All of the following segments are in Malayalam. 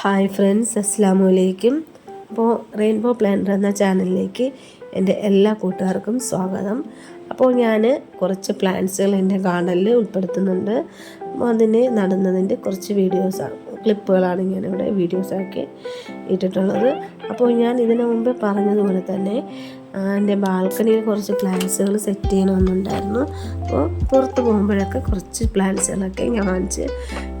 ഹായ് ഫ്രണ്ട്സ് അസ്സാമു അലൈക്കും അപ്പോൾ റെയിൻബോ പ്ലാനർ എന്ന ചാനലിലേക്ക് എന്റെ എല്ലാ കൂട്ടുകാർക്കും സ്വാഗതം. അപ്പോൾ ഞാൻ കുറച്ച് പ്ലാന്റ്സുകൾ എന്റെ ഗാർഡനിൽ ഉൾപ്പെടുത്തുന്നുണ്ട്. അപ്പോൾ അതിന് നടുന്നതിന്റെ കുറച്ച് വീഡിയോസാണ് ക്ലിപ്പുകളാണ് ഞാനിവിടെ വീഡിയോസാക്കി ഇട്ടിട്ടുള്ളത്. അപ്പോൾ ഞാൻ ഇതിനു മുമ്പ് പറഞ്ഞതുപോലെ തന്നെ എന്റെ ബാൽക്കണിയിൽ കുറച്ച് പ്ലാന്റ്സുകൾ സെറ്റ് ചെയ്യണമെന്നുണ്ടായിരുന്നു. അപ്പോൾ പുറത്ത് പോകുമ്പോഴൊക്കെ കുറച്ച് പ്ലാന്റ്സുകളൊക്കെ ഞാൻ വാങ്ങിച്ച്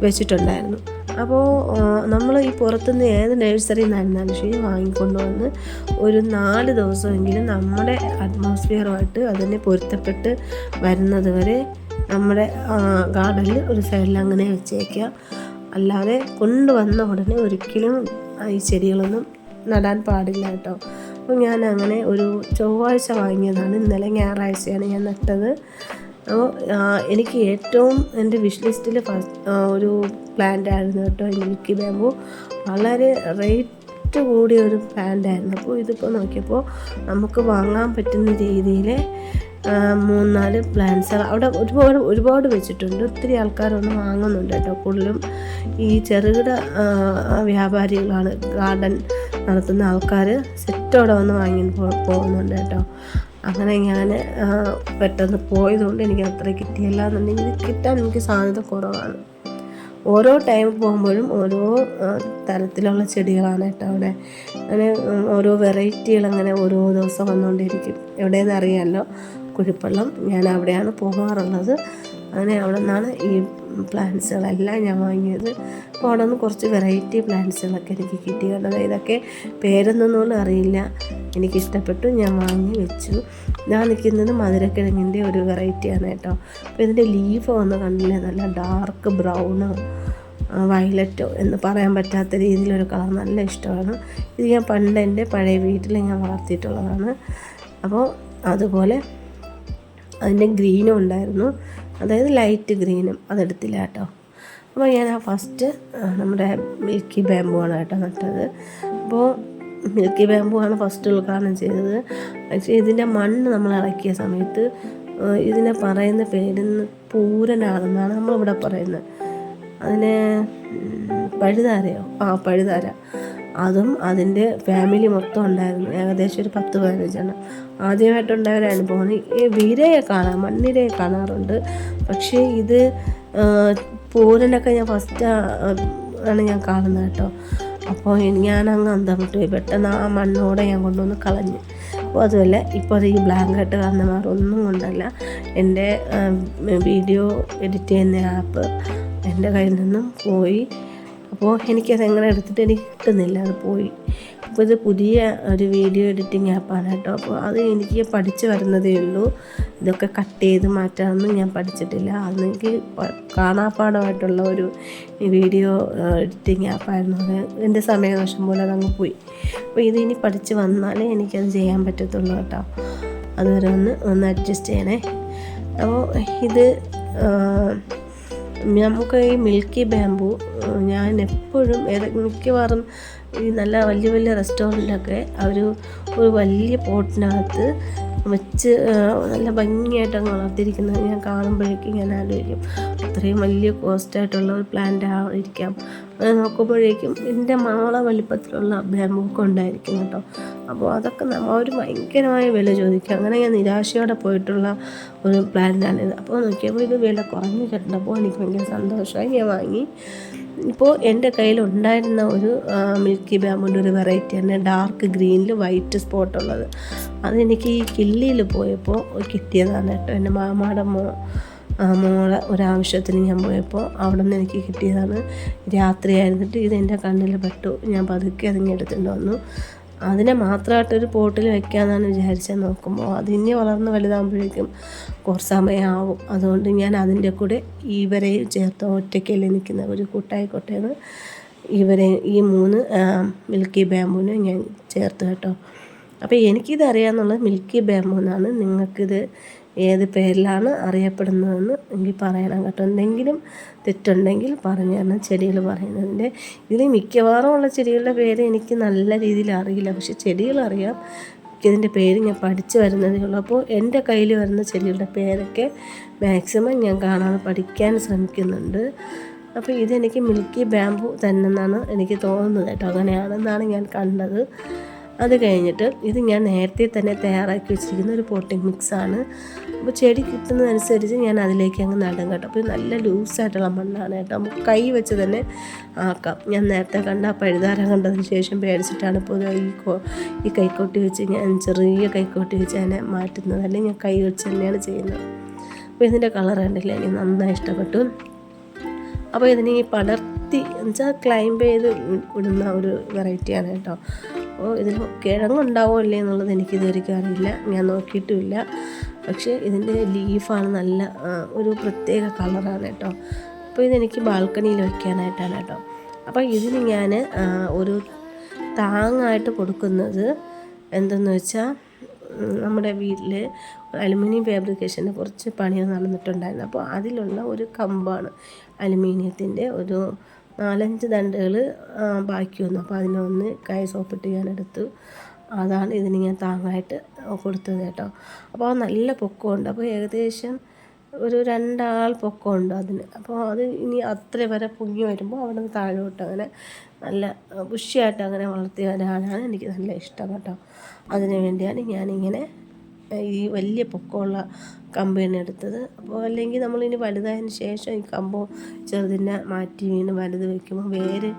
വെച്ചിട്ടുണ്ടായിരുന്നു. അപ്പോൾ നമ്മൾ ഈ പുറത്തുനിന്ന് ഏത് നഴ്സറിയിൽ നിന്നായിരുന്നാലും ശരി വാങ്ങിക്കൊണ്ട് വന്ന് ഒരു നാല് ദിവസമെങ്കിലും നമ്മുടെ അറ്റ്മോസ്ഫിയറുമായിട്ട് അതിനെ പൊരുത്തപ്പെട്ട് വരുന്നത് വരെ നമ്മുടെ ഗാർഡനിൽ ഒരു സൈഡിൽ അങ്ങനെ വെച്ചേക്കുക അല്ലാതെ കൊണ്ടുവന്ന ഉടനെ ഒരിക്കലും ഈ ചെടികളൊന്നും നടാൻ പാടില്ല കേട്ടോ. അപ്പോൾ ഞാൻ അങ്ങനെ ഒരു ചൊവ്വാഴ്ച വാങ്ങിയതാണ്. ഇന്നലെ ഞായറാഴ്ചയാണ് ഞാൻ നട്ടത്. അപ്പോൾ എനിക്ക് ഏറ്റവും എന്റെ വിഷ് ലിസ്റ്റിൽ ഫസ്റ്റ് ഒരു പ്ലാന്റ് ആയിരുന്നു കേട്ടോ മിൽക്കി ബാമ്പു വളരെ റേറ്റ് കൂടിയ ഒരു പ്ലാന്റ് ആയിരുന്നു. അപ്പോൾ ഇതിപ്പോൾ നോക്കിയപ്പോൾ നമുക്ക് വാങ്ങാൻ പറ്റുന്ന രീതിയിൽ മൂന്നാൽ പ്ലാന്റ്സ് അവിടെ ഒരുപാട് ഒരുപാട് വെച്ചിട്ടുണ്ട്. ഒത്തിരി ആൾക്കാരൊന്നും വാങ്ങുന്നുണ്ട് കേട്ടോ. കൂടുതലും ഈ ചെറുകിട വ്യാപാരികളാണ് ഗാർഡൻ നടത്തുന്ന ആൾക്കാർ സെറ്റോടെ വന്ന് വാങ്ങി പോകുന്നുണ്ട് കേട്ടോ. അങ്ങനെ ഞാൻ പെട്ടെന്ന് പോയതുകൊണ്ട് എനിക്ക് അത്ര കിട്ടിയില്ല എന്നുണ്ടെങ്കിൽ കിട്ടാൻ എനിക്ക് സാധ്യത കുറവാണ്. ഓരോ ടൈം പോകുമ്പോഴും ഓരോ തരത്തിലുള്ള ചെടികളാണ് കേട്ടോ അവിടെ. അങ്ങനെ ഓരോ വെറൈറ്റികൾ അങ്ങനെ ഓരോ ദിവസം വന്നുകൊണ്ടിരിക്കും. എവിടെയെന്ന് അറിയാമല്ലോ. കുഴിപ്പള്ളം ഞാൻ അവിടെയാണ് പോകാറുള്ളത്. അങ്ങനെ അവിടെ നിന്നാണ് ഈ പ്ലാന്റ്സുകളെല്ലാം ഞാൻ വാങ്ങിയത്. അപ്പോൾ അവിടെ നിന്ന് കുറച്ച് വെറൈറ്റി പ്ലാന്റ്സുകളൊക്കെ എനിക്ക് കിട്ടി. കാരണം ഇതൊക്കെ പേരൊന്നും അറിയില്ല. എനിക്കിഷ്ടപ്പെട്ടു ഞാൻ വാങ്ങി വെച്ചു. ഞാൻ നിൽക്കുന്നത് മധുരക്കിഴങ്ങിന്റെ ഒരു വെറൈറ്റിയാണ് കേട്ടോ. അപ്പോൾ ഇതിന്റെ ലീഫ് വന്ന് കണ്ടില്ലേ നല്ല ഡാർക്ക് ബ്രൗണ് വയലറ്റോ എന്ന് പറയാൻ പറ്റാത്ത രീതിയിലൊരു കളർ നല്ല ഇഷ്ടമാണ്. ഇത് ഞാൻ പണ്ട് എന്റെ പഴയ വീട്ടിൽ ഞാൻ വളർത്തിയിട്ടുള്ളതാണ്. അപ്പോൾ അതുപോലെ അതിന്റെ ഗ്രീനും ഉണ്ടായിരുന്നു. അതായത് ലൈറ്റ് ഗ്രീനും അതെടുത്തില്ല കേട്ടോ. അപ്പോൾ ഞാൻ ആ ഫസ്റ്റ് നമ്മുടെ മിൽക്കി ബാമ്പു ആണ് കേട്ടോ നട്ടത്. അപ്പോൾ മിൽക്കി ബാമ്പു ആണ് ഫസ്റ്റ് ഉദ്ഘാടനം ചെയ്തത്. പക്ഷേ ഇതിന്റെ മണ്ണ് നമ്മൾ ഇളക്കിയ സമയത്ത് ഇതിനെ പറയുന്ന പേരിന്ന് പൂരനാണെന്നാണ് നമ്മളിവിടെ പറയുന്നത്. അതിന് പഴുതാരയോ? ആ പഴുതാര. അതും അതിന്റെ ഫാമിലി മൊത്തം ഉണ്ടായിരുന്നു. ഏകദേശം ഒരു പത്ത് പതിനഞ്ചെണ്ണം ആദ്യമായിട്ടുണ്ടായ ഒരു അനുഭവമാണ് ഈ വീരയെ കാണാൻ മണ്ണിരയെ കാണാറുണ്ട്. പക്ഷേ ഇത് പോരനൊക്കെ ഞാൻ ഫസ്റ്റ് ആണ് ഞാൻ കാണുന്നത് കേട്ടോ. അപ്പോൾ ഞാൻ അങ്ങ് അന്തം വിട്ടു പോയി? പെട്ടെന്ന് ആ മണ്ണോടെ ഞാൻ കൊണ്ടുവന്ന് കളഞ്ഞു. അപ്പോൾ അതുമല്ല ഇപ്പോൾ ഈ ബ്ലാങ്കറ്റ് കാരണം വേറെ ഒന്നും കൊണ്ടല്ല. എന്റെ വീഡിയോ എഡിറ്റ് ചെയ്യുന്ന ആപ്പ് എന്റെ കയ്യിൽ നിന്നും പോയി. അപ്പോൾ എനിക്കത് എങ്ങനെ എടുത്തിട്ട് എനിക്ക് കിട്ടുന്നില്ല അത് പോയി. അപ്പോൾ ഇത് പുതിയ ഒരു വീഡിയോ എഡിറ്റിംഗ് ആപ്പാണ് കേട്ടോ. അപ്പോൾ അത് എനിക്ക് പഠിച്ചു വരുന്നതേ ഉള്ളൂ. ഇതൊക്കെ കട്ട് ചെയ്ത് മാറ്റാനൊന്നും ഞാൻ പഠിച്ചിട്ടില്ല. അതെനിക്ക് കാണാപ്പാടമായിട്ടുള്ള ഒരു വീഡിയോ എഡിറ്റിംഗ് ആപ്പായിരുന്നു അത് എന്റെ സമയദോഷം പോലെ അതങ്ങ് പോയി. അപ്പോൾ ഇത് ഇനി പഠിച്ച് വന്നാലേ എനിക്കത് ചെയ്യാൻ പറ്റത്തുള്ളൂ കേട്ടോ. അതുവരെ ഒന്ന് ഒന്ന് അഡ്ജസ്റ്റ് ചെയ്യണേ. അപ്പോൾ ഇത് നമുക്ക് ഈ മിൽക്കി ബാമ്പു ഞാൻ എപ്പോഴും ഏതൊക്കെ മിക്കവാറും ഈ നല്ല വലിയ വലിയ റെസ്റ്റോറന്റിലൊക്കെ അവർ ഒരു വലിയ പോട്ടിനകത്ത് വെച്ച് നല്ല ഭംഗിയായിട്ട് അങ്ങ് വളർത്തിയിരിക്കുന്നത് ഞാൻ കാണുമ്പോഴേക്കും ഞാൻ ആലോചിക്കും. അത്രയും വലിയ കോസ്റ്റായിട്ടുള്ള ഒരു പ്ലാന്റ് ആയിരിക്കാം അത് നോക്കുമ്പോഴേക്കും ഇതിന്റെ മാള വലിപ്പത്തിലുള്ള ബാമ്പൂക്ക് ഉണ്ടായിരിക്കും കേട്ടോ. അപ്പോൾ അതൊക്കെ അവർ ഭയങ്കരമായ വില ചോദിക്കും. അങ്ങനെ ഞാൻ നിരാശയോടെ പോയിട്ടുള്ള ഒരു പ്ലാന്റാണിത്. അപ്പോൾ നോക്കിയപ്പോൾ ഇത് വില കുറഞ്ഞു കിട്ടുന്നപ്പോൾ എനിക്ക് ഭയങ്കര സന്തോഷമായി ഞാൻ വാങ്ങി. ഇപ്പോൾ എന്റെ കയ്യിൽ ഉണ്ടായിരുന്ന ഒരു മിൽക്കി ബാമ്പിന്റെ ഒരു വെറൈറ്റി തന്നെ ഡാർക്ക് ഗ്രീനിൽ വൈറ്റ് സ്പോട്ട് ഉള്ളത്. അതെനിക്ക് ഈ കില്ലിയിൽ പോയപ്പോൾ കിട്ടിയതാണ് കേട്ടോ. എന്റെ മാമാടെ മോ മോളെ ഒരാവശ്യത്തിന് ഞാൻ പോയപ്പോൾ അവിടെ നിന്ന് എനിക്ക് കിട്ടിയതാണ്. രാത്രിയായിരുന്നിട്ട് ഇത് എന്റെ കണ്ണിൽ പെട്ടു. ഞാൻ പതുക്കെ അതിങ്ങെടുത്തിട്ട് വന്നു. അതിനെ മാത്രമായിട്ട് ഒരു പോട്ടിൽ വെക്കാമെന്നാണ് വിചാരിച്ചത് നോക്കുമ്പോൾ. അതിനെ വളർന്ന് വലുതാകുമ്പോഴേക്കും കുറച്ച് സമയമാവും. അതുകൊണ്ട് ഞാൻ അതിന്റെ കൂടെ ഇവരെയും ചേർത്ത് ഒറ്റയ്ക്കല്ലേ നിൽക്കുന്ന ഒരു കൂട്ടായിക്കോട്ടെ എന്ന് ഇവരെ ഈ മൂന്ന് മിൽക്കി ബാമ്പൂനെ ഞാൻ ചേർത്ത് കേട്ടോ. അപ്പോൾ എനിക്കിത് അറിയാമെന്നുള്ളത് മിൽക്കി ബാമ്പൂ എന്നാണ്. നിങ്ങൾക്കിത് ഏത് പേരിലാണ് അറിയപ്പെടുന്നതെന്ന് എനിക്ക് പറയണം കേട്ടോ. എന്തെങ്കിലും തെറ്റുണ്ടെങ്കിൽ പറഞ്ഞു തരണം ചെടികൾ പറയുന്നതിന്റെ ഇതിൽ മിക്കവാറും ഉള്ള ചെടികളുടെ പേര് എനിക്ക് നല്ല രീതിയിൽ അറിയില്ല. പക്ഷെ ചെടികൾ അറിയാം. ഇതിന്റെ പേര് ഞാൻ പഠിച്ചു വരുന്നതേ ഉള്ളൂ. അപ്പോൾ എന്റെ കയ്യിൽ വരുന്ന ചെടികളുടെ പേരൊക്കെ മാക്സിമം ഞാൻ കാണാതെ പഠിക്കാൻ ശ്രമിക്കുന്നുണ്ട്. അപ്പോൾ ഇതെനിക്ക് മിൽക്കി ബാമ്പു തന്നെ എന്നാണ് എനിക്ക് തോന്നുന്നത് കേട്ടോ. അങ്ങനെയാണെന്നാണ് ഞാൻ കണ്ടത്. അത് കഴിഞ്ഞിട്ട് ഇത് ഞാൻ നേരത്തെ തന്നെ തയ്യാറാക്കി വെച്ചിരിക്കുന്ന ഒരു പോട്ടിംഗ് മിക്സാണ് അപ്പോൾ ചെടി കിട്ടുന്നതനുസരിച്ച് ഞാൻ അതിലേക്ക് അങ്ങ് നടും കേട്ടോ. അപ്പോൾ നല്ല ലൂസായിട്ടുള്ള മണ്ണാണ് കേട്ടോ. നമുക്ക് കൈ വെച്ച് തന്നെ ആക്കാം. ഞാൻ നേരത്തെ കണ്ട ആ പഴുതാരം കണ്ടതിന് ശേഷം പേടിച്ചിട്ടാണ് ഇപ്പോൾ ഈ ഈ കൈക്കോട്ടി വെച്ച് ഞാൻ ചെറിയ കൈക്കോട്ടി വെച്ച് അതിനെ മാറ്റുന്നത്. അല്ലെങ്കിൽ ഞാൻ കൈ വെച്ച് തന്നെയാണ് ചെയ്യുന്നത്. അപ്പോൾ ഇതിന്റെ കളർ കണ്ടില്ലേ? എനിക്ക് നന്നായി ഇഷ്ടപ്പെട്ടു. അപ്പോൾ ഇതിനെ ഈ പടർത്തി എന്നുവെച്ചാൽ ക്ലൈംബ് ചെയ്ത് വിടുന്ന ഒരു വെറൈറ്റിയാണ് കേട്ടോ. അപ്പോൾ ഇതിൽ കിഴങ്ങുണ്ടാവോ ഇല്ലേ എന്നുള്ളത് എനിക്ക് ഇതുവരെയ്ക്കും അറിയില്ല. ഞാൻ നോക്കിയിട്ടുമില്ല. പക്ഷേ ഇതിന്റെ ലീഫാണ് നല്ല ഒരു പ്രത്യേക കളറാണ് കേട്ടോ. അപ്പോൾ ഇതെനിക്ക് ബാൽക്കണിയിൽ വയ്ക്കാനായിട്ടാണ് കേട്ടോ. അപ്പോൾ ഇതിന് ഞാൻ ഒരു താങ്ങായിട്ട് കൊടുക്കുന്നത് എന്തെന്ന് വെച്ചാൽ നമ്മുടെ വീട്ടിൽ അലുമിനിയം ഫാബ്രിക്കേഷന്റെ കുറച്ച് പണികൾ നടന്നിട്ടുണ്ടായിരുന്നു. അപ്പോൾ അതിലുള്ള ഒരു കമ്പാണ് അലുമിനിയത്തിന്റെ ഒരു നാലഞ്ച് ദണ്ടുകൾ ബാക്കി വന്നു. അപ്പോൾ അതിനൊന്ന് കൈ സോപ്പിട്ട് ഞാൻ എടുത്തു. അതാണ് ഇതിന് ഞാൻ താങ്ങായിട്ട് കൊടുത്തത് കേട്ടോ. അപ്പോൾ അത് നല്ല പൊക്കമുണ്ട്. അപ്പോൾ ഏകദേശം ഒരു രണ്ടാൾ പൊക്കമുണ്ട് അതിന്. അപ്പോൾ അത് ഇനി അത്ര വരെ പൊങ്ങി വരുമ്പോൾ അവിടെ നിന്ന് താഴോട്ട് അങ്ങനെ നല്ല ബുഷിയായിട്ട് അങ്ങനെ വളർത്തി വരാനാണ് എനിക്ക് നല്ല ഇഷ്ടം കേട്ടോ. അതിന് വേണ്ടിയാണ് ഞാനിങ്ങനെ ഈ വലിയ പൊക്കമുള്ള കമ്പിനെ എടുത്തത്. അപ്പോൾ അല്ലെങ്കിൽ നമ്മളിനി വലുതായതിന് ശേഷം ഈ കമ്പോ ചെറുതിനെ മാറ്റി വീണ് വലുത് വയ്ക്കുമ്പോൾ വേര്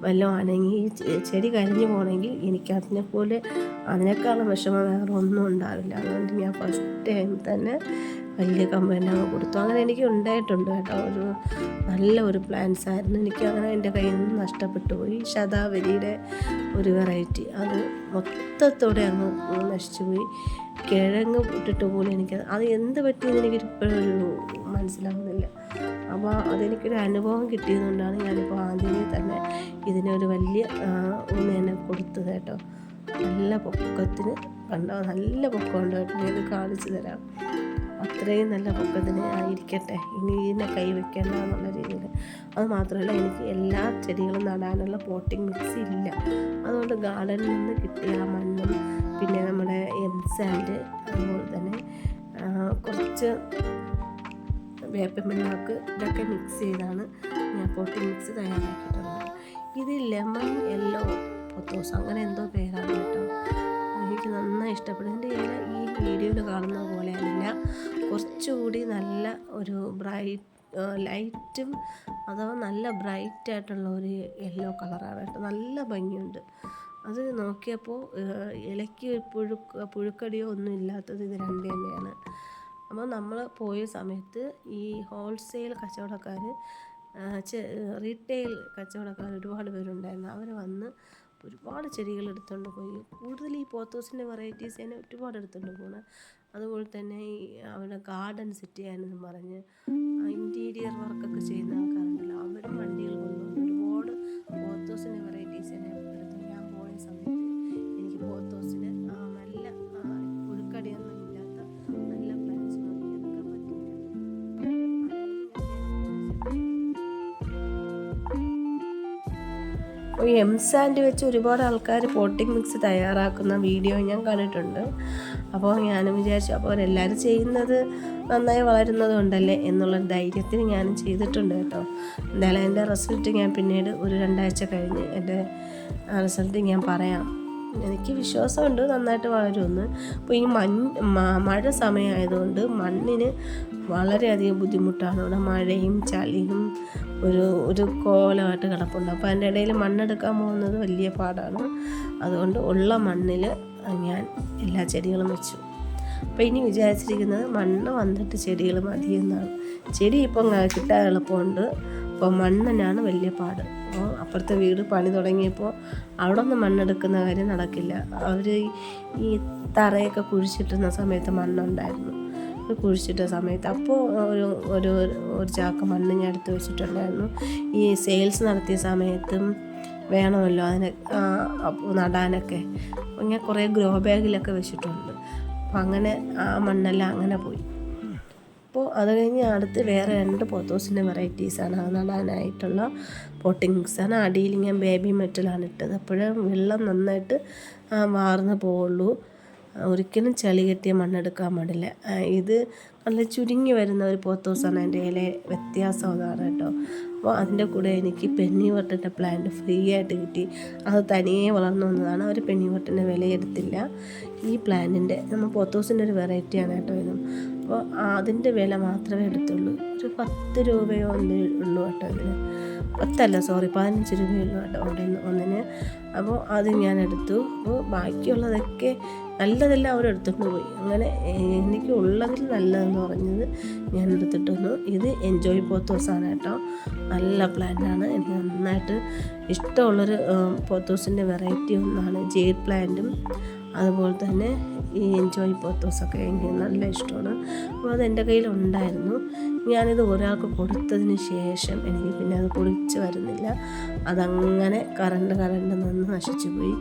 വല്ലതും അനങ്ങി ചെടി കരിഞ്ഞു പോകണമെങ്കിൽ എനിക്ക് അതിനെ പോലെ അതിനേക്കാളും വിഷമം വേറെ ഒന്നും ഉണ്ടാവില്ല. അതുകൊണ്ട് ഞാൻ ഫസ്റ്റ് ടൈം തന്നെ വലിയ കമ്പനി കൊടുത്തു. അങ്ങനെ എനിക്ക് ഉണ്ടായിട്ടുണ്ട് കേട്ടോ. ഒരു നല്ല ഒരു പ്ലാന്റ്സ് ആയിരുന്നു. എനിക്ക് അങ്ങനെ എന്റെ കയ്യിൽ നിന്ന് നഷ്ടപ്പെട്ടു പോയി. ശതാവരിയുടെ ഒരു വെറൈറ്റി അത് മൊത്തത്തോടെ അങ്ങ് നശിച്ചു പോയി. കിഴങ്ങ് ഇട്ടിട്ട് പോലും എനിക്ക് അത് എന്ത് പറ്റിയെന്ന് എനിക്ക് ഇപ്പോഴൊരു മനസ്സിലാവുന്നില്ല. അപ്പോൾ അതെനിക്കൊരു അനുഭവം കിട്ടിയതുകൊണ്ടാണ് ഞാനിപ്പോൾ ആദ്യമേ തന്നെ ഇതിനൊരു വലിയ ഊന്ന് തന്നെ കൊടുത്തത് കേട്ടോ. നല്ല പൊക്കത്തിന് കണ്ടോ? നല്ല പൊക്കമുണ്ട് കേട്ടോ. ഞാൻ കാണിച്ചു തരാം. അത്രയും നല്ല പൊക്കത്തിന് ആയിരിക്കട്ടെ. ഇനി ഇതിനെ കൈ വെക്കേണ്ട എന്നുള്ള രീതിയിൽ. അത് മാത്രമല്ല എനിക്ക് എല്ലാ ചെടികളും നടാനുള്ള പോട്ടിംഗ് മിക്സ് ഇല്ല. അതുകൊണ്ട് ഗാർഡനിൽ നിന്ന് കിട്ടിയ മണ്ണും പിന്നെ നമ്മുടെ എം സാൻഡ് അതുപോലെ തന്നെ കുറച്ച് വേപ്പമ്പിണ്ണാക്ക് ഇതൊക്കെ മിക്സ് ചെയ്താണ് ഞാൻ പോട്ടിംഗ് മിക്സ് തയ്യാറാക്കിയിട്ടുള്ളത്. ഇത് ലെമൺ യെല്ലോ പൊത്തോസ് അങ്ങനെ എന്തോ പേരാണ് കേട്ടോ. എനിക്ക് നന്നായി ഇഷ്ടപ്പെടും. ഇല ഈ വീഡിയോയിൽ കാണുന്ന പോലെയല്ല കുറച്ചുകൂടി നല്ല ഒരു ബ്രൈറ്റ് ലൈറ്റും അഥവാ നല്ല ബ്രൈറ്റ് ആയിട്ടുള്ള ഒരു യെല്ലോ കളറാണ് കേട്ടോ. നല്ല ഭംഗിയുണ്ട്. അത് നോക്കിയപ്പോൾ ഇലയ്ക്ക് പുഴുക്ക് പുഴുക്കടിയോ ഒന്നും ഇല്ലാത്തത് ഇത് രണ്ട് തന്നെയാണ്. അപ്പോൾ നമ്മൾ പോയ സമയത്ത് ഈ ഹോൾസെയിൽ കച്ചവടക്കാർ റീറ്റെയിൽ കച്ചവടക്കാർ ഒരുപാട് പേരുണ്ടായിരുന്നു. അവർ വന്ന് ഒരുപാട് ചെടികൾ എടുത്തുകൊണ്ട് പോയി. കൂടുതൽ ഈ പോത്തോസിന്റെ വെറൈറ്റീസ് തന്നെ ഒരുപാട് എടുത്തുകൊണ്ട് പോകണം അതുപോലെ തന്നെ ഈ അവിടെ ഗാർഡൻ സെറ്റ് ചെയ്യാനെന്ന് പറഞ്ഞ് ഇന്റീരിയർ വർക്കൊക്കെ ചെയ്യുന്ന ആൾക്കാരുണ്ടല്ലോ. അവരും വണ്ടികൾ കൊണ്ടുവന്ന് ഒരുപാട് പോത്തോസിന്റെ വെറൈറ്റീസ് തന്നെ എടുത്തു ഞാൻ പോയ സമയത്ത് എനിക്ക് പോത്തോസിന് നല്ല പുഴുക്കടിയൊന്നും ഇല്ലാത്ത നല്ല പ്ലാന്റ്സ് നോക്കിയെടുക്കാൻ പറ്റില്ല അപ്പോൾ ഈ എം സാൻഡ് വെച്ച് ഒരുപാട് ആൾക്കാർ പോട്ടിംഗ് മിക്സ് തയ്യാറാക്കുന്ന വീഡിയോ ഞാൻ കണ്ടിട്ടുണ്ട്. അപ്പോൾ ഞാനും വിചാരിച്ചു അപ്പോൾ അവരെല്ലാവരും ചെയ്യുന്നത് നന്നായി വളരുന്നത് കൊണ്ടല്ലേ എന്നുള്ള ധൈര്യത്തിന് ഞാനും ചെയ്തിട്ടുണ്ട് കേട്ടോ. എന്തായാലും എന്റെ റിസൾട്ട് ഞാൻ പിന്നീട് ഒരു രണ്ടാഴ്ച കഴിഞ്ഞ് എന്റെ റിസൾട്ട് ഞാൻ പറയാം. എനിക്ക് വിശ്വാസമുണ്ട് നന്നായിട്ട് വളരുമെന്ന്. അപ്പോൾ ഈ മഞ്ഞ് മഴ സമയമായതുകൊണ്ട് മണ്ണിന് വളരെയധികം ബുദ്ധിമുട്ടാണ്. ഇവിടെ മഴയും ചളിയും ഒരു ഒരു കോലമായിട്ട് കിടപ്പുണ്ട്. അപ്പോൾ അതിന്റെ ഇടയിൽ മണ്ണെടുക്കാൻ പോകുന്നത് വലിയ പാടാണ്. അതുകൊണ്ട് ഉള്ള മണ്ണിൽ ഞാൻ എല്ലാ ചെടികളും വെച്ചു. അപ്പോൾ ഇനി വിചാരിച്ചിരിക്കുന്നത് മണ്ണ് വന്നിട്ട് ചെടികൾ മതി എന്നാണ്. ചെടി ഇപ്പം കിട്ടാൻ എളുപ്പമുണ്ട്. അപ്പോൾ മണ്ണിനാണ് വലിയ പാട്. അപ്പോൾ അപ്പുറത്തെ വീട് പണി തുടങ്ങിയപ്പോൾ അവിടെ നിന്ന് മണ്ണെടുക്കുന്ന കാര്യം നടക്കില്ല. അവർ ഈ തറയൊക്കെ കുഴിച്ചിട്ടുന്ന സമയത്ത് മണ്ണുണ്ടായിരുന്നു. കുഴിച്ചിട്ട സമയത്ത് അപ്പോൾ ഒരു ഒരു ഒരു ചാക്ക മണ്ണ് ഞാൻ എടുത്ത് വെച്ചിട്ടുണ്ടായിരുന്നു. ഈ സെയിൽസ് നടത്തിയ സമയത്തും വേണമല്ലോ അതിന് നടാനൊക്കെ. ഞാൻ കുറേ ഗ്രോ ബാഗിലൊക്കെ വെച്ചിട്ടുണ്ട്. അപ്പോൾ അങ്ങനെ ആ മണ്ണെല്ലാം അങ്ങനെ പോയി. അപ്പോൾ അത് കഴിഞ്ഞ് അടുത്ത് വേറെ രണ്ട് പോത്തോസിന്റെ വെറൈറ്റീസാണ്. അത് നടാനായിട്ടുള്ള പോട്ടിങ്സാണ്. അടിയിൽ ഞാൻ ബേബി മെറ്റലാണ് ഇട്ടത്. അപ്പോഴും വെള്ളം നന്നായിട്ട് വാർന്ന് പോവുള്ളൂ. ഒരിക്കലും ചളി കെട്ടിയ മണ്ണെടുക്കാൻ പാടില്ല. ഇത് നല്ല ചുരുങ്ങി വരുന്ന ഒരു പോത്തോസാണ് എന്റെ ഇല വ്യത്യാസം അതാണ് കേട്ടോ. അപ്പോൾ അതിന്റെ കൂടെ എനിക്ക് പെണ്ണി വട്ടന്റെ പ്ലാന്റ് ഫ്രീ ആയിട്ട് കിട്ടി. അത് തനിയെ വളർന്നു വന്നതാണ്. അവർ പെന്നിവട്ടിന്റെ വിലയെടുത്തില്ല. ഈ പ്ലാന്റിന്റെ നമ്മൾ പോത്തോസിന്റെ ഒരു വെറൈറ്റിയാണ് കേട്ടോ ഇതും. അപ്പോൾ അതിന്റെ വില മാത്രമേ എടുത്തുള്ളൂ. ഒരു പത്ത് രൂപയോ ഒന്നേ ഉള്ളൂ കേട്ടോ ഇതിന്. പത്തല്ല സോറി പതിനഞ്ച് രൂപയുള്ളൂ കേട്ടോ അവിടെ ഒന്നിന് അപ്പോൾ അത് ഞാൻ എടുത്തു അപ്പോൾ ബാക്കിയുള്ളതൊക്കെ നല്ലതെല്ലാം അവർ എടുത്തുകൊണ്ട് പോയി. അങ്ങനെ എനിക്ക് ഉള്ളതിൽ നല്ലതെന്ന് പറഞ്ഞത് ഞാൻ എടുത്തിട്ട് വന്നു ഇത് എൻജോയ് പോത്തോസാണ് കേട്ടോ. നല്ല പ്ലാന്റാണ് എനിക്ക് നന്നായിട്ട് ഇഷ്ടമുള്ളൊരു പോത്തോസിന്റെ വെറൈറ്റി ഒന്നാണ്. ജെയ്ഡ് പ്ലാന്റും അതുപോലെ തന്നെ ഈ എൻജോയ് പോത്തോസൊക്കെ എനിക്ക് നല്ല ഇഷ്ടമാണ്. അപ്പോൾ അതെന്റെ കയ്യിലുണ്ടായിരുന്നു. ഞാനിത് ഒരാൾക്ക് കൊടുത്തതിന് ശേഷം എനിക്ക് പിന്നെ അത് പൊളിച്ച് വരുന്നില്ല. അതങ്ങനെ കറണ്ട് കറണ്ട് നിന്ന് നശിച്ചു പോയി.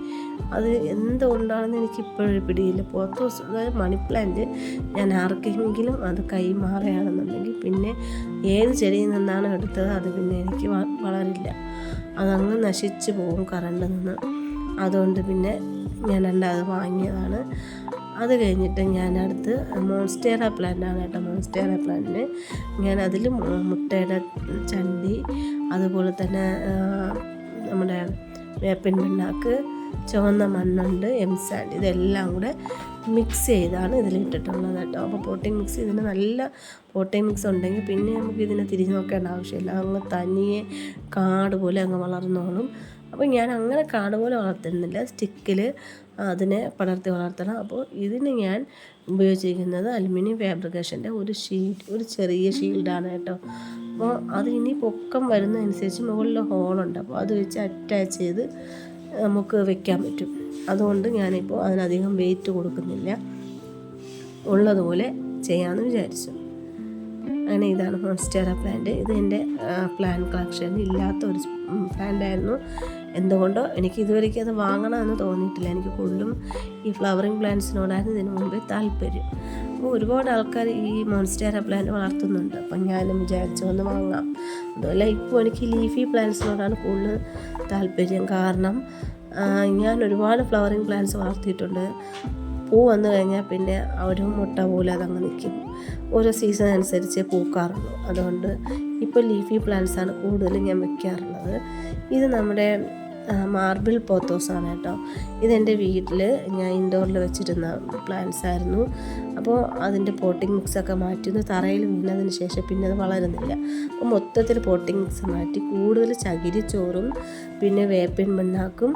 അത് എന്തുകൊണ്ടാണെന്ന് എനിക്ക് ഇപ്പോഴും പിടിയില്ല. പോത്തോസ് അതായത് മണി പ്ലാന്റ് ഞാൻ ആർക്കെങ്കിലും അത് കൈമാറുകയാണെന്നുണ്ടെങ്കിൽ പിന്നെ ഏത് ചെടിയിൽ നിന്നാണ് എടുത്തത് അത് പിന്നെ എനിക്ക് വളരില്ല. അതങ്ങ് നശിച്ചു പോകും കറണ്ട് നിന്ന്. അതുകൊണ്ട് പിന്നെ ഞാൻ രണ്ടാമത് വാങ്ങിയതാണ്. അത് കഴിഞ്ഞിട്ട് ഞാൻ അടുത്ത് മോൺസ്റ്റേറ പ്ലാന്റാണ് കേട്ടോ മോൺസ്റ്റേറ പ്ലാന്റിന് ഞാൻ അതിൽ മുട്ടയുടെ ചണ്ടി അതുപോലെ തന്നെ നമ്മുടെ വേപ്പിൻ പിണ്ണാക്ക് ചുവന്ന മണ്ണുണ്ട് എം സാൻഡ് ഇതെല്ലാം കൂടെ മിക്സ് ചെയ്താണ് ഇതിൽ ഇട്ടിട്ടുള്ളത് കേട്ടോ. അപ്പോൾ പോട്ടിംഗ് മിക്സ് ഇതിന് നല്ല പോട്ടിംഗ് മിക്സ് ഉണ്ടെങ്കിൽ പിന്നെ നമുക്ക് ഇതിനെ തിരിഞ്ഞു നോക്കേണ്ട ആവശ്യമില്ല. അങ്ങ് തനിയെ കാട് പോലെ അങ്ങ് വളർന്നോളും. അപ്പോൾ ഞാൻ അങ്ങനെ കാട് പോലെ വളർത്തുന്നില്ല. സ്റ്റിക്കിൽ അതിനെ പടർത്തി വളർത്തണം. അപ്പോൾ ഇതിന് ഞാൻ ഉപയോഗിച്ചിരിക്കുന്നത് അലുമിനിയം ഫാബ്രിക്കേഷന്റെ ഒരു ഷീറ്റ് ഒരു ചെറിയ ഷീൽഡാണ് കേട്ടോ. അപ്പോൾ അത് ഇനി പൊക്കം വരുന്നതനുസരിച്ച് മുകളിൽ ഹോളുണ്ട്. അപ്പോൾ അത് വെച്ച് അറ്റാച്ച് ചെയ്ത് നമുക്ക് വെക്കാൻ പറ്റും. അതുകൊണ്ട് ഞാനിപ്പോൾ അതിനധികം വെയിറ്റ് കൊടുക്കുന്നില്ല. ഉള്ളതുപോലെ ചെയ്യാമെന്ന് വിചാരിച്ചു. അങ്ങനെ ഇതാണ് മോൺസ്റ്റേറ പ്ലാന്റ്. ഇത് എന്റെ പ്ലാൻ കളക്ഷൻ ഇല്ലാത്ത ഒരു പ്ലാന്റ് ആയിരുന്നു. എന്തുകൊണ്ടോ എനിക്ക് ഇതുവരേക്കും അത് വാങ്ങണമെന്ന് തോന്നിയിട്ടില്ല. എനിക്ക് കൂടുതലും ഈ ഫ്ലവറിങ് പ്ലാന്റ്സിനോടായിരുന്നു ഇതിനു മുമ്പേ താല്പര്യം. അപ്പോൾ ഒരുപാട് ആൾക്കാർ ഈ മോൺസ്റ്റേറ പ്ലാന്റ് വളർത്തുന്നുണ്ട്. അപ്പം ഞാനും വിചാരിച്ചു ഒന്ന് വാങ്ങാം. അതുപോലെ ഇപ്പോൾ എനിക്ക് ലീഫി പ്ലാന്റ്സിനോടാണ് കൂടുതൽ താല്പര്യം. കാരണം ഞാൻ ഒരുപാട് ഫ്ലവറിങ് പ്ലാന്റ്സ് വളർത്തിയിട്ടുണ്ട്. പൂ വന്നു കഴിഞ്ഞാൽ പിന്നെ ഒരു മുട്ട പോലെ അതങ്ങ് നിൽക്കും ഓരോ സീസൺ അനുസരിച്ച് പൂക്കാറുള്ളൂ. അതുകൊണ്ട് ഇപ്പോൾ ലീഫി പ്ലാന്റ്സാണ് കൂടുതലും ഞാൻ വെക്കാറുള്ളത്. ഇത് നമ്മുടെ മാർബിൾ പോത്തോസാണ് കേട്ടോ. ഇതെന്റെ വീട്ടിൽ ഞാൻ ഇൻഡോറിൽ വെച്ചിരുന്ന പ്ലാന്റ്സ് ആയിരുന്നു. അപ്പോൾ അതിന്റെ പോട്ടിംഗ് മിക്സൊക്കെ മാറ്റി തറയിൽ വീണതിന് ശേഷം പിന്നെ അത് വളരുന്നില്ല. അപ്പോൾ മൊത്തത്തിൽ പോട്ടിംഗ് മിക്സ് മാറ്റി കൂടുതൽ ചകിരിച്ചോറും പിന്നെ വേപ്പിൻ മണ്ണാക്കും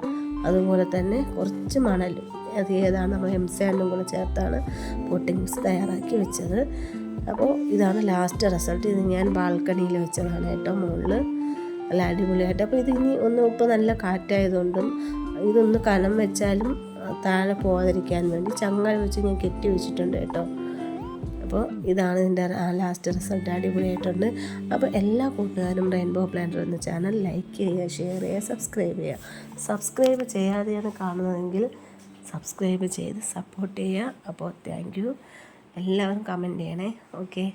അതുപോലെ തന്നെ കുറച്ച് മണലും അത് ഏതാണ് നമ്മൾ എം സാൻഡും കൂടെ ചേർത്താണ് പോട്ടിംഗ് മിക്സ് തയ്യാറാക്കി വെച്ചത്. അപ്പോൾ ഇതാണ് ലാസ്റ്റ് റിസൾട്ട്. ഇത് ഞാൻ ബാൽക്കണിയിൽ വെച്ചതാണ് കേട്ടോ മുകളിൽ. നല്ല അടിപൊളിയായിട്ട്. അപ്പോൾ ഇതിനി ഒന്ന് ഇപ്പോൾ നല്ല കാറ്റായതുകൊണ്ടും ഇതൊന്ന് കനം വെച്ചാലും താഴെ പോകാതിരിക്കാൻ വേണ്ടി ചങ്ങല വെച്ച് ഞാൻ കെട്ടി വെച്ചിട്ടുണ്ട് കേട്ടോ. അപ്പോൾ ഇതാണ് ഇതിന്റെ ലാസ്റ്റ് റിസൾട്ട്. അടിപൊളിയായിട്ടുണ്ട്. അപ്പോൾ എല്ലാ കൂട്ടുകാരും റെയിൻബോ പ്ലാന്റർ എന്ന ചാനൽ ലൈക്ക് ചെയ്യുക ഷെയർ ചെയ്യുക സബ്സ്ക്രൈബ് ചെയ്യുക. സബ്സ്ക്രൈബ് ചെയ്യാതെയാണ് കാണുന്നതെങ്കിൽ സബ്സ്ക്രൈബ് ചെയ്ത് സപ്പോർട്ട് ചെയ്യുക. അപ്പോൾ താങ്ക് യു. എല്ലാവരും കമന്റ് ചെയ്യണേ. ഓക്കെ.